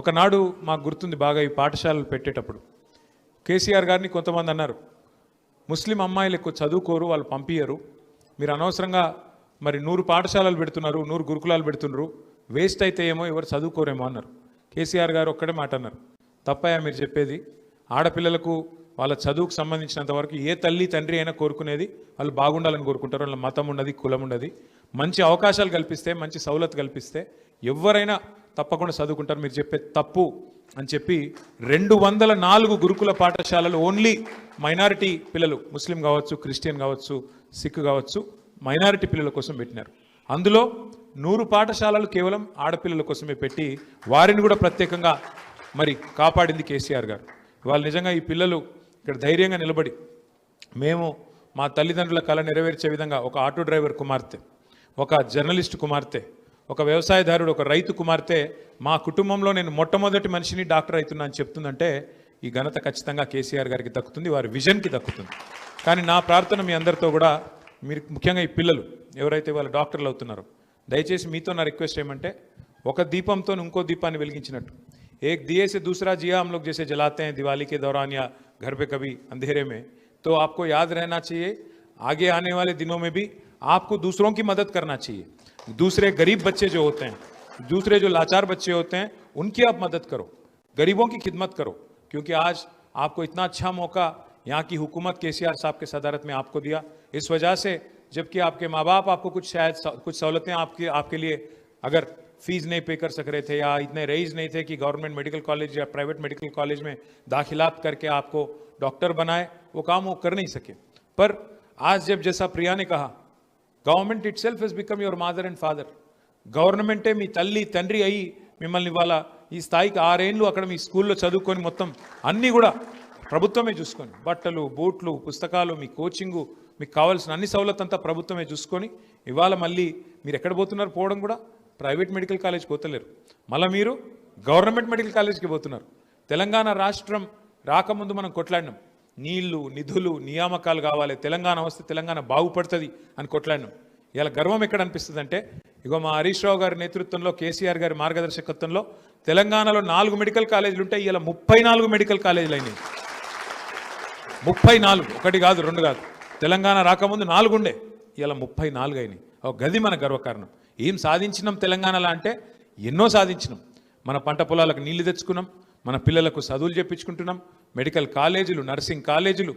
ఒకనాడు మాకు గుర్తుంది బాగా ఈ పాఠశాలలు పెట్టేటప్పుడు. కేసీఆర్ గారిని కొంతమంది అన్నారు ముస్లిం అమ్మాయిలు ఎక్కువ చదువుకోరు వాళ్ళు పంపించరు మీరు అనవసరంగా మరి నూరు పాఠశాలలు పెడుతున్నారు నూరు గురుకులాలు పెడుతున్నారు వేస్ట్ అయితే ఏమో ఎవరు చదువుకోరేమో అన్నారు. కేసీఆర్ గారు ఒక్కడే మాట అన్నారు తప్పయా మీరు చెప్పేది. ఆడపిల్లలకు వాళ్ళ చదువుకు సంబంధించినంత వరకు ఏ తల్లి తండ్రి అయినా కోరుకునేది వాళ్ళు బాగుండాలని కోరుకుంటారు. వాళ్ళ మతం ఉన్నది కులం ఉన్నది. మంచి అవకాశాలు కల్పిస్తే మంచి సౌలత్ కల్పిస్తే ఎవరైనా తప్పకుండా చదువుకుంటారు. మీరు చెప్పే తప్పు అని చెప్పి రెండు వందల నాలుగు గురుకుల పాఠశాలలు ఓన్లీ మైనారిటీ పిల్లలు ముస్లిం కావచ్చు క్రిస్టియన్ కావచ్చు సిక్ కావచ్చు మైనారిటీ పిల్లల కోసం పెట్టినారు. అందులో నూరు పాఠశాలలు కేవలం ఆడపిల్లల కోసమే పెట్టి వారిని కూడా ప్రత్యేకంగా మరి కాపాడింది కేసీఆర్ గారు. వాళ్ళు నిజంగా ఈ పిల్లలు ఇక్కడ ధైర్యంగా నిలబడి మేము మా తల్లిదండ్రుల కళ నెరవేర్చే విధంగా ఒక ఆటో డ్రైవర్ కుమార్తె ఒక జర్నలిస్ట్ కుమార్తె ఒక వ్యవసాయదారుడు ఒక రైతు కుమార్తె మా కుటుంబంలో నేను మొట్టమొదటి మనిషిని డాక్టర్ అవుతున్నా చెప్తుందంటే ఈ ఘనత ఖచ్చితంగా కేసీఆర్ గారికి దక్కుతుంది వారి విజన్కి దక్కుతుంది. కానీ నా ప్రార్థన మీ అందరితో కూడా మీరు ముఖ్యంగా ఈ పిల్లలు ఎవరైతే వాళ్ళు డాక్టర్లు అవుతున్నారో దయచేసి మీతో నా రిక్వెస్ట్ ఏమంటే ఒక దీపంతో ఇంకో దీపాన్ని వెలిగించినట్టు. ఏ దియేసే దూసరా జియా హమ్ చేసే జలాతే హై దివాళీ కే యా ఘర్ పే కభీ అంధేరే మే. తో ఆప్కో యాద్ రహనా చాహియే ఆగే ఆనే వాళ్ళే దినో మే భీ आपको दूसरों की मदद करना चाहिए। दूसरे गरीब बच्चे जो होते हैं, दूसरे जो लाचार बच्चे होते हैं, उनकी आप मदद करो। गरीबों की खिदमत करो, क्योंकि आज आपको इतना अच्छा मौका यहाँ की हुकूमत के साहब के सदारत में आपको दिया। इस वजह से जबकि आपके माँ बाप आपको कुछ शायद कुछ सहूलतें आपकी, आपके लिए अगर फ़ीस नहीं पे कर सक रहे थे या इतने रईस नहीं थे कि गवर्नमेंट मेडिकल कॉलेज या प्राइवेट मेडिकल कॉलेज में दाखिलात करके आपको डॉक्टर बनाए, वो काम वो कर नहीं सके। पर आज जब जैसा प्रिया ने कहा government itself has become your mother and father గవర్నమెంటే మీ తల్లి తండ్రి అయ్యి మిమ్మల్ని ఇవాళ ఈ స్థాయికి ఆరేళ్ళు అక్కడ మీ స్కూల్లో చదువుకొని మొత్తం అన్నీ కూడా ప్రభుత్వమే చూసుకొని బట్టలు బూట్లు పుస్తకాలు మీ కోచింగు మీకు కావాల్సిన అన్ని సౌలత్ అంతా ప్రభుత్వమే చూసుకొని ఇవాళ మళ్ళీ మీరు ఎక్కడ పోతున్నారు పోవడం కూడా ప్రైవేట్ మెడికల్ కాలేజ్కి పోతలేరు. మళ్ళీ మీరు గవర్నమెంట్ మెడికల్ కాలేజ్కి పోతున్నారు. తెలంగాణ రాష్ట్రం రాకముందు మనం కొట్లాడినాం. నీళ్ళు నిధులు నియామకాలు కావాలి. తెలంగాణ వస్తే తెలంగాణ బాగుపడుతుంది అని కొట్లాడినాం. ఇలా గర్వం ఎక్కడ అనిపిస్తుంది అంటే ఇగో మా హరీష్ రావు గారి నేతృత్వంలో కేసీఆర్ గారి మార్గదర్శకత్వంలో తెలంగాణలో నాలుగు మెడికల్ కాలేజీలు ఉంటాయి. ఇలా ముప్పై నాలుగు మెడికల్ కాలేజీలు అయినాయి. ముప్పై నాలుగు. ఒకటి కాదు రెండు కాదు. తెలంగాణ రాకముందు నాలుగు ఉండే ఇలా ముప్పై నాలుగు అయినాయి. ఒక గది మన గర్వకారణం. ఏం సాధించినాం తెలంగాణలో అంటే ఎన్నో సాధించినాం. మన పంట పొలాలకు నీళ్ళు తెచ్చుకున్నాం. మన పిల్లలకు చదువులు చెప్పించుకుంటున్నాం. మెడికల్ కాలేజీలు నర్సింగ్ కాలేజీలు